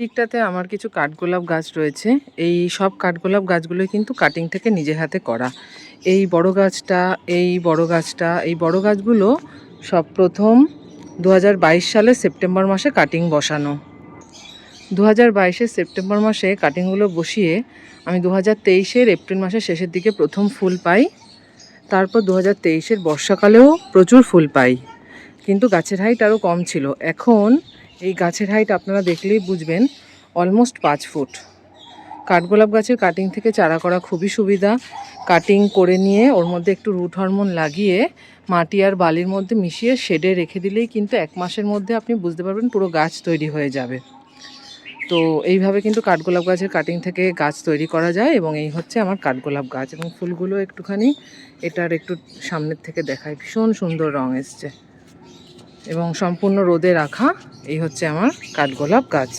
দিকটাতে আমার কিছু কাঠগোলাপ গাছ রয়েছে। এই সব কাঠগোলাপ গাছগুলোই কিন্তু কাটিং থেকে নিজে হাতে করা। এই বড় গাছটা, এই বড় গাছটা, এই বড় গাছগুলো সব প্রথম দু হাজার বাইশ সালে সেপ্টেম্বর মাসে কাটিং বসানো। দু হাজার সেপ্টেম্বর মাসে কাটিংগুলো বসিয়ে আমি দু হাজার এপ্রিল মাসের শেষের দিকে প্রথম ফুল পাই। তারপর দু হাজার তেইশের বর্ষাকালেও প্রচুর ফুল পাই। কিন্তু গাছের হাইট আরও কম ছিল। এখন এই গাছের হাইট আপনারা দেখলেই বুঝবেন অলমোস্ট পাঁচ ফুট। কাঠগোলাপ গাছের কাটিং থেকে চারা করা খুবই সুবিধা। কাটিং করে নিয়ে ওর মধ্যে একটু রুট হরমোন লাগিয়ে মাটি আর বালির মধ্যে মিশিয়ে শেডে রেখে দিলেই কিন্তু এক মাসের মধ্যে আপনি বুঝতে পারবেন পুরো গাছ তৈরি হয়ে যাবে। তো এইভাবে কিন্তু কাঠগোলাপ গাছের কাটিং থেকে গাছ তৈরি করা যায় এবং এই হচ্ছে আমার কাঠগোলাপ গাছ এবং ফুলগুলো একটুখানি এটার একটু সামনের থেকে দেখায়। ভীষণ সুন্দর রং এসছে। এবং সম্পূর্ণ রোদে রাখা এই হচ্ছে আমার কাঠগোলাপ গাছ।